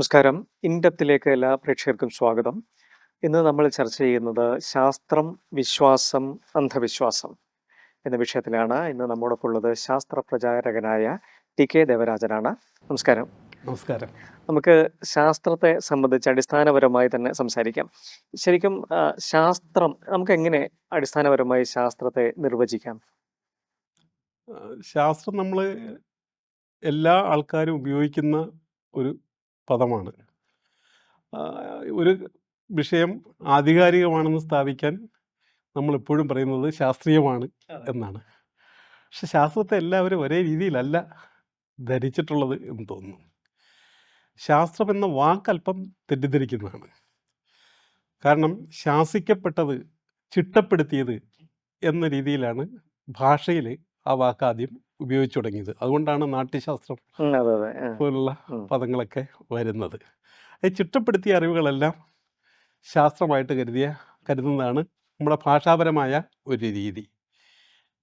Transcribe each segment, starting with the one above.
നമസ്കാരം. ഇൻഡപ്തിലേക്ക് എല്ലാ പ്രേക്ഷകർക്കും സ്വാഗതം. ഇന്ന് നമ്മൾ ചർച്ച ചെയ്യുന്നത് ശാസ്ത്രം വിശ്വാസം അന്ധവിശ്വാസം എന്ന വിഷയത്തിലാണ്. ഇന്ന് നമ്മോടൊപ്പം ഉള്ളത് ശാസ്ത്ര പ്രചാരകനായ ടി കെ ദേവരാജനാണ്. നമസ്കാരം. നമസ്കാരം. നമുക്ക് ശാസ്ത്രത്തെ സംബന്ധിച്ച് അടിസ്ഥാനപരമായി തന്നെ സംസാരിക്കാം. ശരിക്കും ശാസ്ത്രം നമുക്ക് എങ്ങനെ അടിസ്ഥാനപരമായി ശാസ്ത്രത്തെ നിർവചിക്കാം? ശാസ്ത്രം നമ്മൾ എല്ലാ ആൾക്കാരും ഉപയോഗിക്കുന്ന ഒരു പദമാണ് ഒരു വിഷയം ആധികാരികമാണെന്ന് സ്ഥാപിക്കാൻ നമ്മളെപ്പോഴും പറയുന്നത് ശാസ്ത്രീയമാണ് എന്നാണ്. പക്ഷെ ശാസ്ത്രത്തെ എല്ലാവരും ഒരേ രീതിയിലല്ല ധരിച്ചിട്ടുള്ളത് എന്ന് തോന്നുന്നു. ശാസ്ത്രം എന്ന വാക്കല്പം തെറ്റിദ്ധരിക്കുന്നതാണ്. കാരണം ശാസിക്കപ്പെട്ടത് ചിട്ടപ്പെടുത്തിയത് എന്ന രീതിയിലാണ് ഭാഷയിൽ ആ വാക്ക് ആദ്യം ഉപയോഗിച്ചു തുടങ്ങിയത്. അതുകൊണ്ടാണ് നാട്യശാസ്ത്രം പോലുള്ള പദങ്ങളൊക്കെ വരുന്നത്. ഈ ചിട്ടപ്പെടുത്തിയ അറിവുകളെല്ലാം ശാസ്ത്രമായിട്ട് കരുതിയ കരുതുന്നതാണ് നമ്മുടെ ഭാഷാപരമായ ഒരു രീതി.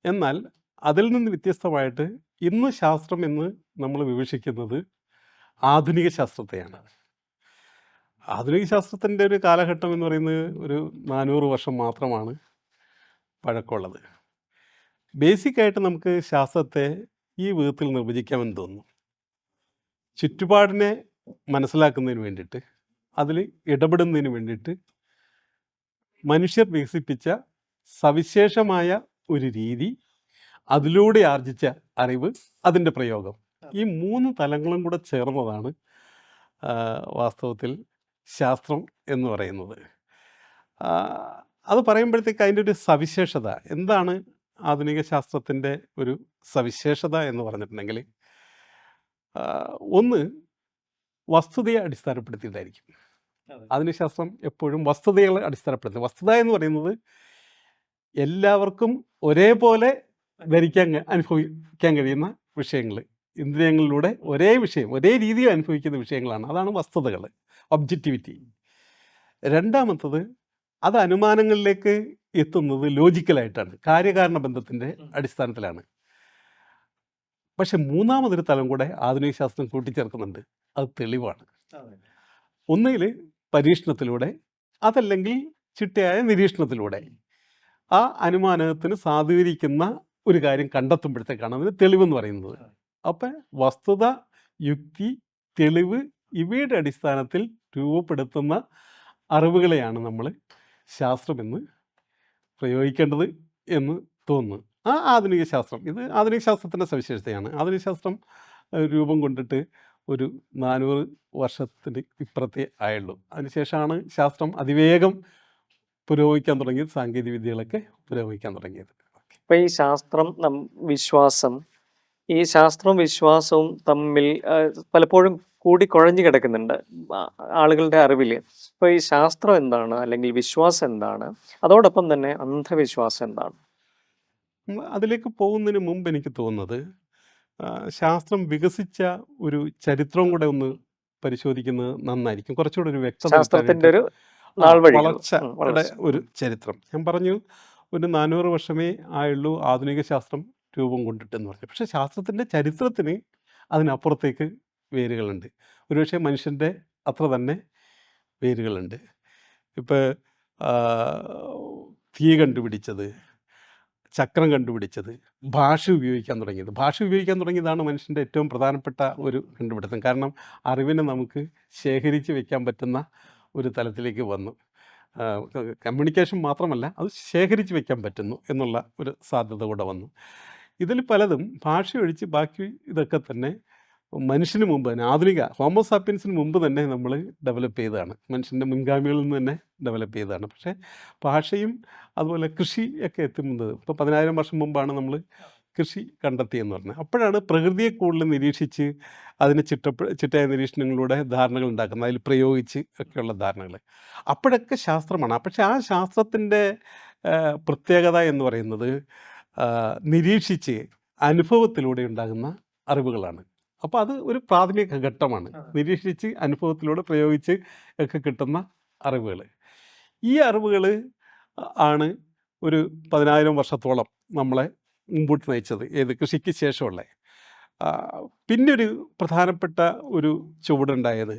എന്നാൽ അതിൽ നിന്ന് വ്യത്യസ്തമായിട്ട് ഇന്ന് ശാസ്ത്രം എന്ന് നമ്മൾ വിവക്ഷിക്കുന്നത് ആധുനിക ശാസ്ത്രത്തെയാണ്. ആധുനിക ശാസ്ത്രത്തിന്റെ ഒരു കാലഘട്ടം എന്ന് പറയുന്നത് ഒരു നാനൂറ് വർഷം മാത്രമാണ് പഴക്കമുള്ളത്. ബേസിക്കായിട്ട് നമുക്ക് ശാസ്ത്രത്തെ ഈ വിധത്തിൽ നിർവചിക്കാമെന്ന് തോന്നുന്നു. ചുറ്റുപാടിനെ മനസ്സിലാക്കുന്നതിന് വേണ്ടിയിട്ട് അതിൽ ഇടപെടുന്നതിന് വേണ്ടിയിട്ട് മനുഷ്യർ വികസിപ്പിച്ച സവിശേഷമായ ഒരു രീതി അതിലൂടെ ആർജിച്ച അറിവ് അതിന്റെ പ്രയോഗം. ഈ മൂന്ന് തലങ്ങളും കൂടെ ചേർന്നതാണ് വാസ്തവത്തിൽ ശാസ്ത്രം എന്ന് പറയുന്നത്. അത് പറയുമ്പോഴത്തേക്ക് അതിന്റെ ഒരു സവിശേഷത എന്താണ് ആധുനിക ശാസ്ത്രത്തിന്റെ ഒരു സവിശേഷത എന്ന് പറഞ്ഞിട്ടുണ്ടെങ്കിൽ ഒന്ന് വസ്തുതയെ അടിസ്ഥാനപ്പെടുത്തിയിട്ടായിരിക്കും. ആധുനിക ശാസ്ത്രം എപ്പോഴും വസ്തുതകളെ അടിസ്ഥാനപ്പെടുത്തി. വസ്തുത എന്ന് പറയുന്നത് എല്ലാവർക്കും ഒരേപോലെ ധരിക്കാൻ അനുഭവിക്കാൻ കഴിയുന്ന വിഷയങ്ങൾ ഇന്ദ്രിയങ്ങളിലൂടെ ഒരേ വിഷയം ഒരേ രീതിയിൽ അനുഭവിക്കുന്ന വിഷയങ്ങളാണ്. അതാണ് വസ്തുതകൾ ഒബ്ജക്റ്റിവിറ്റി. രണ്ടാമത്തത് അത് അനുമാനങ്ങളിലേക്ക് എത്തുന്നത് ലോജിക്കലായിട്ടാണ്. കാര്യകാരണ ബന്ധത്തിന്റെ അടിസ്ഥാനത്തിലാണ്. പക്ഷെ മൂന്നാമതൊരു തലം കൂടെ ആധുനിക ശാസ്ത്രം കൂട്ടിച്ചേർക്കുന്നുണ്ട്. അത് തെളിവാണ്. ഒന്നുകിൽ പരീക്ഷണത്തിലൂടെ അതല്ലെങ്കിൽ ചിട്ടയായ നിരീക്ഷണത്തിലൂടെ. ആ അനുമാനത്തിന് സാധൂകരിക്കുന്ന ഒരു കാര്യം കണ്ടെത്തുമ്പോഴത്തേക്കാണ് അതിന് തെളിവെന്ന് പറയുന്നത്. അപ്പം വസ്തുത യുക്തി തെളിവ് ഇവയുടെ അടിസ്ഥാനത്തിൽ രൂപപ്പെടുത്തുന്ന അറിവുകളെയാണ് നമ്മൾ ശാസ്ത്രമെന്ന് പ്രയോഗിക്കേണ്ടത് എന്ന് തോന്നുന്നു. ആ ആധുനിക ശാസ്ത്രം. ഇത് ആധുനിക ശാസ്ത്രത്തിന്റെ സവിശേഷതയാണ്. ആധുനിക ശാസ്ത്രം രൂപം കൊണ്ടിട്ട് ഒരു നാനൂറ് വർഷത്തിന് ഇപ്പുറത്തെ ആയുള്ളൂ. അതിനുശേഷമാണ് ശാസ്ത്രം അതിവേഗം പുരോഗമിക്കാൻ തുടങ്ങിയത് സാങ്കേതിക വിദ്യകളൊക്കെ പുരോഗമിക്കാൻ തുടങ്ങിയത്. ഇപ്പം ഈ ശാസ്ത്രം വിശ്വാസം ഈ ശാസ്ത്രവും വിശ്വാസവും തമ്മിൽ പലപ്പോഴും കൂടി കുഴഞ്ഞു കിടക്കുന്നുണ്ട് ആളുകളുടെ അറിവിൽ അപ്പൊ ഈ ശാസ്ത്രം എന്താണ്? അല്ലെങ്കിൽ വിശ്വാസം എന്താണ്? അതോടൊപ്പം തന്നെ അന്ധവിശ്വാസം എന്താണ്? അതിലേക്ക് പോകുന്നതിന് മുമ്പ് എനിക്ക് തോന്നുന്നത് ശാസ്ത്രം വികസിച്ച ഒരു ചരിത്രവും കൂടെ ഒന്ന് പരിശോധിക്കുന്നത് നന്നായിരിക്കും. കുറച്ചുകൂടെ ഒരു വ്യക്തത ഒരു വളർച്ചയുടെ വളർച്ച. ഒരു ചരിത്രം. ഞാൻ പറഞ്ഞു ഒരു നാനൂറ് വർഷമേ ആയുള്ളൂ ആധുനിക ശാസ്ത്രം രൂപം കൊണ്ടിട്ടെന്ന് പറഞ്ഞു. പക്ഷേ ശാസ്ത്രത്തിന്റെ ചരിത്രത്തിന് അതിനപ്പുറത്തേക്ക് വേരുകളുണ്ട്. ഒരുപക്ഷെ മനുഷ്യന്റെ അത്ര തന്നെ വേരുകളുണ്ട്. ഇപ്പോൾ തീ കണ്ടുപിടിച്ചത് ചക്രം കണ്ടുപിടിച്ചത് ഭാഷ ഉപയോഗിക്കാൻ തുടങ്ങിയത്. ഭാഷ ഉപയോഗിക്കാൻ തുടങ്ങിയതാണ് മനുഷ്യന്റെ ഏറ്റവും പ്രധാനപ്പെട്ട ഒരു കണ്ടുപിടുത്തം. കാരണം അറിവിനെ നമുക്ക് ശേഖരിച്ച് വെക്കാൻ പറ്റുന്ന ഒരു തലത്തിലേക്ക് വന്നു. കമ്മ്യൂണിക്കേഷൻ മാത്രമല്ല അത് ശേഖരിച്ച് വെക്കാൻ പറ്റുന്നു എന്നുള്ള ഒരു സാധ്യത കൂടെ വന്നു. ഇതിൽ പലതും ഭാഷ ഒഴിച്ച് ബാക്കി ഇതൊക്കെ തന്നെ മനുഷ്യന് മുമ്പ് തന്നെ ആധുനിക ഹോമോസാപ്പിയൻസിന് മുമ്പ് തന്നെ നമ്മൾ ഡെവലപ്പ് ചെയ്തതാണ്. മനുഷ്യന്റെ മുൻഗാമികളിൽ നിന്ന് തന്നെ ഡെവലപ്പ് ചെയ്തതാണ്. പക്ഷേ ഭാഷയും അതുപോലെ കൃഷി ഒക്കെ എത്തുന്നത് ഇപ്പോൾ പതിനായിരം വർഷം മുമ്പാണ് നമ്മൾ കൃഷി കണ്ടെത്തിയെന്ന് പറഞ്ഞത് അപ്പോഴാണ് പ്രകൃതിയെ കൂടുതൽ നിരീക്ഷിച്ച് അതിന് ചിട്ടപ്പ ചിട്ടയായ നിരീക്ഷണങ്ങളിലൂടെ ധാരണകൾ ഉണ്ടാക്കുന്നത് അതിൽ പ്രയോഗിച്ച് ഒക്കെയുള്ള ധാരണകൾ. അപ്പോഴൊക്കെ ശാസ്ത്രമാണ്. പക്ഷേ ആ ശാസ്ത്രത്തിന്റെ പ്രത്യേകത എന്ന് പറയുന്നത് നിരീക്ഷിച്ച് അനുഭവത്തിലൂടെ ഉണ്ടാകുന്ന അറിവുകളാണ്. അപ്പോൾ അത് ഒരു പ്രാഥമിക ഘട്ടമാണ്. നിരീക്ഷിച്ച് അനുഭവത്തിലൂടെ പ്രയോഗിച്ച് ഒക്കെ കിട്ടുന്ന അറിവുകൾ ഈ അറിവുകൾ ആണ് ഒരു പതിനായിരം വർഷത്തോളം നമ്മളെ മുമ്പോട്ട് നയിച്ചത്. ഏത് കൃഷിക്ക് ശേഷമുള്ള. പിന്നെ ഒരു പ്രധാനപ്പെട്ട ഒരു ചുവടുണ്ടായത്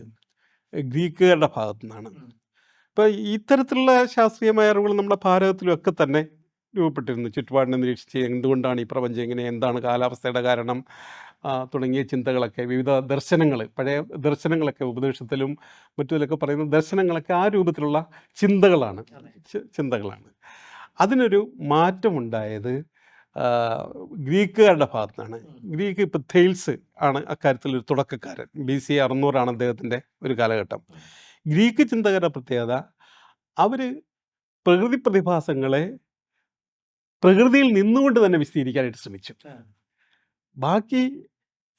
ഗ്രീക്കുകാരുടെ ഭാഗത്തു നിന്നാണ് ഇപ്പോൾ ഇത്തരത്തിലുള്ള ശാസ്ത്രീയമായ അറിവുകൾ നമ്മുടെ ഭാരതത്തിലൊക്കെ തന്നെ രൂപപ്പെട്ടിരുന്നു. ചുറ്റുപാടിനെ നിരീക്ഷിച്ച് എന്തുകൊണ്ടാണ് ഈ പ്രപഞ്ചം ഇങ്ങനെ എന്താണ് കാലാവസ്ഥയുടെ കാരണം തുടങ്ങിയ ചിന്തകളൊക്കെ വിവിധ ദർശനങ്ങൾ പഴയ ദർശനങ്ങളൊക്കെ ഉപദേശത്തിലും മറ്റുമൊക്കെ പറയുന്ന ദർശനങ്ങളൊക്കെ ആ രൂപത്തിലുള്ള ചിന്തകളാണ് ചിന്തകളാണ്. അതിനൊരു മാറ്റമുണ്ടായത് ഗ്രീക്കുകാരുടെ ഭാഗത്താണ്. ഗ്രീക്ക് ഇപ്പം തെയിൽസ് ആണ് അക്കാര്യത്തിൽ ഒരു തുടക്കക്കാരൻ. ബി സി അറുന്നൂറാണ് അദ്ദേഹത്തിന്റെ ഒരു കാലഘട്ടം. ഗ്രീക്ക് ചിന്തകരുടെ പ്രത്യേകത അവർ പ്രകൃതി പ്രതിഭാസങ്ങളെ പ്രകൃതിയിൽ നിന്നുകൊണ്ട് തന്നെ വിശദീകരിക്കാനായിട്ട് ശ്രമിച്ചു. ബാക്കി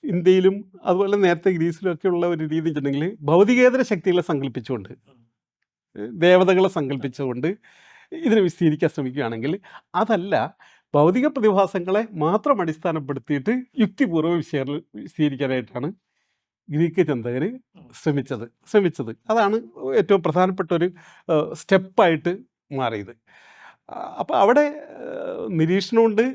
ഇന്ത്യയിലും അതുപോലെ നേരത്തെ ഗ്രീസിലും ഒക്കെ ഉള്ള ഒരു രീതി വെച്ചിട്ടുണ്ടെങ്കിൽ ഭൗതികേതര ശക്തികളെ സങ്കല്പിച്ചുകൊണ്ട് ദേവതകളെ സങ്കല്പിച്ചുകൊണ്ട് ഇതിനെ വിശദീകരിക്കാൻ ശ്രമിക്കുകയാണെങ്കിൽ അതല്ല ഭൗതിക പ്രതിഭാസങ്ങളെ മാത്രം അടിസ്ഥാനപ്പെടുത്തിയിട്ട് യുക്തിപൂർവം വിശകലനം വിശദീകരിക്കാനായിട്ടാണ് ഗ്രീക്ക് ചിന്തകർ ശ്രമിച്ചത് ശ്രമിച്ചത്. അതാണ് ഏറ്റവും പ്രധാനപ്പെട്ട ഒരു സ്റ്റെപ്പായിട്ട് മാറിയത്. അപ്പോൾ അവിടെ നിരീക്ഷണമുണ്ട്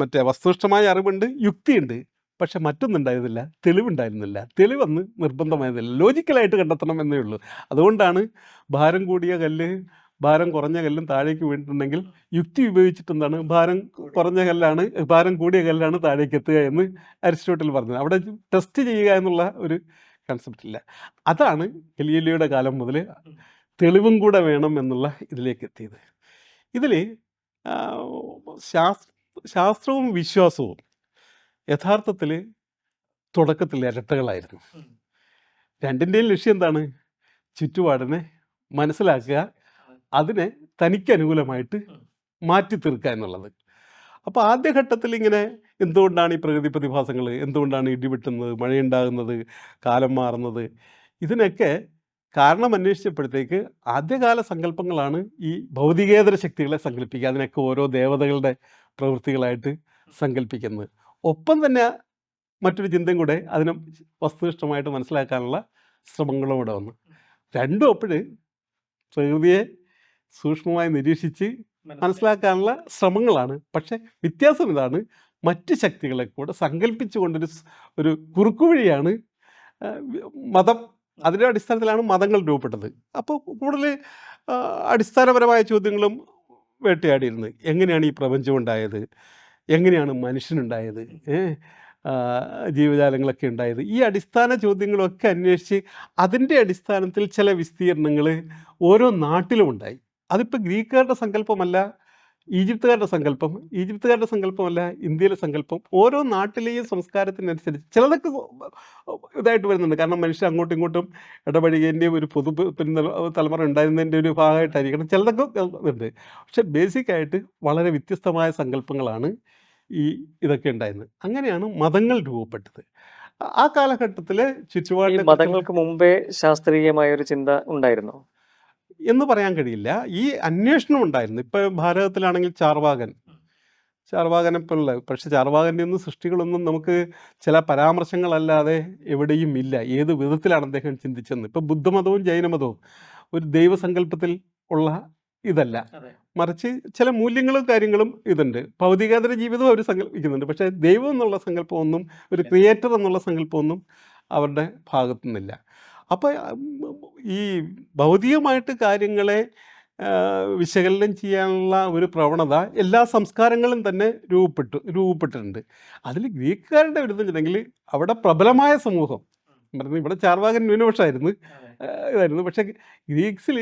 മറ്റേ വസ്തുനിഷ്ഠമായ അറിവുണ്ട് യുക്തിയുണ്ട്. പക്ഷെ മറ്റൊന്നുണ്ടായിരുന്നില്ല തെളിവുണ്ടായിരുന്നില്ല. തെളിവെന്ന് നിർബന്ധമായിരുന്നില്ല. ലോജിക്കലായിട്ട് കണ്ടെത്തണം എന്നേ ഉള്ളൂ. അതുകൊണ്ടാണ് ഭാരം കൂടിയ കല്ല് ഭാരം കുറഞ്ഞ കല്ലും താഴേക്ക് വീണിട്ടുണ്ടെങ്കിൽ യുക്തി ഉപയോഗിച്ചിട്ട് എന്താണ് ഭാരം കുറഞ്ഞ കല്ലാണ് ഭാരം കൂടിയ കല്ലാണ് താഴേക്ക് എത്തുക എന്ന് അരിസ്റ്റോട്ടിൽ പറഞ്ഞത് അവിടെ ടെസ്റ്റ് ചെയ്യുക എന്നുള്ള ഒരു കൺസെപ്റ്റ് ഇല്ല. അതാണ് ഗലീലിയോയുടെ കാലം മുതൽ തെളിവും കൂടെ വേണം എന്നുള്ള ഇതിലേക്ക് എത്തിയത് ഇതിൽ ശാസ് ശാസ്ത്രവും വിശ്വാസവും യഥാർത്ഥത്തിൽ തുടക്കത്തിൽ ഇരട്ടകളായിരുന്നു. രണ്ടിന്റെയും ലക്ഷ്യം എന്താണ്? ചുറ്റുപാടിനെ മനസ്സിലാക്കുക അതിനെ തനിക്ക് അനുകൂലമായിട്ട് മാറ്റി തീർക്കുക എന്നുള്ളത്. അപ്പോൾ ആദ്യഘട്ടത്തിൽ ഇങ്ങനെ എന്തുകൊണ്ടാണ് ഈ പ്രകൃതി പ്രതിഭാസങ്ങൾ എന്തുകൊണ്ടാണ് ഇടിവെട്ടുന്നത്? മഴയുണ്ടാകുന്നത്? കാലം മാറുന്നത്? ഇതിനൊക്കെ കാരണം അന്വേഷിച്ചപ്പോഴത്തേക്ക് ആദ്യകാല സങ്കല്പങ്ങളാണ് ഈ ഭൗതികേതര ശക്തികളെ സങ്കല്പിക്കുക. അതിനൊക്കെ ഓരോ ദേവതകളുടെ പ്രവൃത്തികളായിട്ട് സങ്കല്പിക്കുന്നത്. ഒപ്പം തന്നെ മറ്റൊരു ചിന്തയും കൂടെ അതിനെ വസ്തുനിഷ്ഠമായിട്ട് മനസ്സിലാക്കാനുള്ള ശ്രമങ്ങളും കൂടെ വന്നു. രണ്ടും അപ്പോഴ് പ്രകൃതിയെ സൂക്ഷ്മമായി നിരീക്ഷിച്ച് മനസ്സിലാക്കാനുള്ള ശ്രമങ്ങളാണ്. പക്ഷെ വ്യത്യാസം ഇതാണ് മറ്റ് ശക്തികളെ കൂടെ സങ്കല്പിച്ചുകൊണ്ടൊരു ഒരു കുറുക്കുവഴിയാണ് മതം അതിന്റെ അടിസ്ഥാനത്തിലാണ് മതങ്ങൾ രൂപപ്പെട്ടത്. അപ്പോൾ കൂടുതൽ അടിസ്ഥാനപരമായ ചോദ്യങ്ങളും വേട്ടയാടിയിരുന്നത്. എങ്ങനെയാണ് ഈ പ്രപഞ്ചം ഉണ്ടായത്? എങ്ങനെയാണ് മനുഷ്യനുണ്ടായത്? ജീവജാലങ്ങളൊക്കെ ഉണ്ടായത്? ഈ അടിസ്ഥാന ചോദ്യങ്ങളൊക്കെ അന്വേഷിച്ച് അതിന്റെ അടിസ്ഥാനത്തിൽ ചില വിസ്തീർണങ്ങൾ ഓരോ നാട്ടിലും ഉണ്ടായി. അതിപ്പോൾ ഗ്രീക്കുകാരുടെ സങ്കല്പമല്ല ഈജിപ്തുകാരുടെ സങ്കല്പം ഈജിപ്തുകാരുടെ സങ്കല്പമല്ല ഇന്ത്യയിലെ സങ്കല്പം. ഓരോ നാട്ടിലെയും സംസ്കാരത്തിനനുസരിച്ച് ചിലതൊക്കെ ഇതായിട്ട് വരുന്നുണ്ട്. കാരണം മനുഷ്യർ അങ്ങോട്ടും ഇങ്ങോട്ടും ഇടപഴകിയതിന്റെ ഒരു പൊതു പിന്നെ തലമുറ ഉണ്ടായിരുന്നതിന്റെ ഒരു ഭാഗമായിട്ടായിരിക്കണം ചിലതൊക്കെ ഉണ്ട്. പക്ഷെ ബേസിക്കായിട്ട് വളരെ വ്യത്യസ്തമായ സങ്കല്പങ്ങളാണ് ഈ ഇതൊക്കെ ഉണ്ടായിരുന്നത്. അങ്ങനെയാണ് മതങ്ങൾ രൂപപ്പെട്ടത്. ആ- കാലഘട്ടത്തിലെ ഈ മതങ്ങൾക്ക് മുമ്പേ ശാസ്ത്രീയമായ ഒരു ചിന്ത ഉണ്ടായിരുന്നോ? എന്ന് പറയാൻ കഴിയില്ല. ഈ അന്വേഷണം ഉണ്ടായിരുന്നു. ഇപ്പം ഭാരതത്തിലാണെങ്കിൽ ചാർവാകൻ. ചാർവാകനെ പോലുള്ള പക്ഷെ ചാർവാകന്റെ ഒന്നും സൃഷ്ടികളൊന്നും നമുക്ക് ചില പരാമർശങ്ങളല്ലാതെ എവിടെയും ഇല്ല. ഏത് വിധത്തിലാണ് അദ്ദേഹം ചിന്തിച്ചെന്ന്. ഇപ്പം ബുദ്ധമതവും ജൈനമതവും ഒരു ദൈവസങ്കല്പത്തിൽ ഉള്ള ഇതല്ല. മറിച്ച് ചില മൂല്യങ്ങളും കാര്യങ്ങളും ഇതുണ്ട്. ഭൗതികേതര ജീവിതവും അവർ സങ്കല്പിക്കുന്നുണ്ട്. പക്ഷേ ദൈവം എന്നുള്ള സങ്കല്പമൊന്നും ഒരു ക്രിയേറ്റർ എന്നുള്ള സങ്കല്പമൊന്നും അവരുടെ ഭാഗത്തു നിന്നില്ല അപ്പോൾ ഈ ഭൗതികമായിട്ട് കാര്യങ്ങളെ വിശകലനം ചെയ്യാനുള്ള ഒരു പ്രവണത എല്ലാ സംസ്കാരങ്ങളും തന്നെ രൂപപ്പെട്ടു രൂപപ്പെട്ടിട്ടുണ്ട്. അതിൽ ഗ്രീക്കുകാരുടെ ഒരു ഇതെന്നുണ്ടെങ്കിൽ അവിടെ പ്രബലമായ സമൂഹം പറഞ്ഞു ഇവിടെ ചാർവാകൻ ന്യൂനപക്ഷമായിരുന്നു ഇതായിരുന്നു. പക്ഷേ ഗ്രീക്സിൽ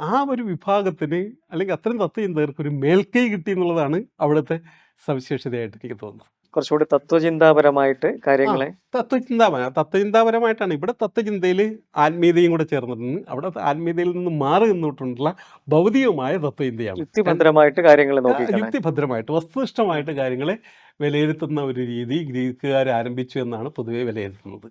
ആ ഒരു വിഭാഗത്തിന് അല്ലെങ്കിൽ അത്തരം ചെയ്യുന്നവർക്ക് ഒരു മേൽക്കൈ കിട്ടി എന്നുള്ളതാണ് അവിടുത്തെ സവിശേഷതയായിട്ട് എനിക്ക് തോന്നുന്നത്. കുറച്ചുകൂടി തത്വചിന്താപരമായിട്ട് കാര്യങ്ങളെ തത്വചിന്താപര. തത്വചിന്താപരമായിട്ടാണ്. ഇവിടെ തത്വചിന്തയിൽ ആത്മീയതയും കൂടെ ചേർന്നിട്ടുണ്ട്. അവിടെ ആത്മീയതയിൽ നിന്ന് മാറി നിന്നിട്ടുള്ള ഭൗതികമായ തത്വചിന്തയാണ്. യുക്തിഭദ്രമായിട്ട് കാര്യങ്ങളെ നോക്കി യുക്തിഭദ്രമായിട്ട് വസ്തുനിഷ്ഠമായിട്ട് കാര്യങ്ങളെ വിലയിരുത്തുന്ന ഒരു രീതി ഗ്രീക്കുകാർ ആരംഭിച്ചു എന്നാണ് പൊതുവെ വിലയിരുത്തുന്നത്.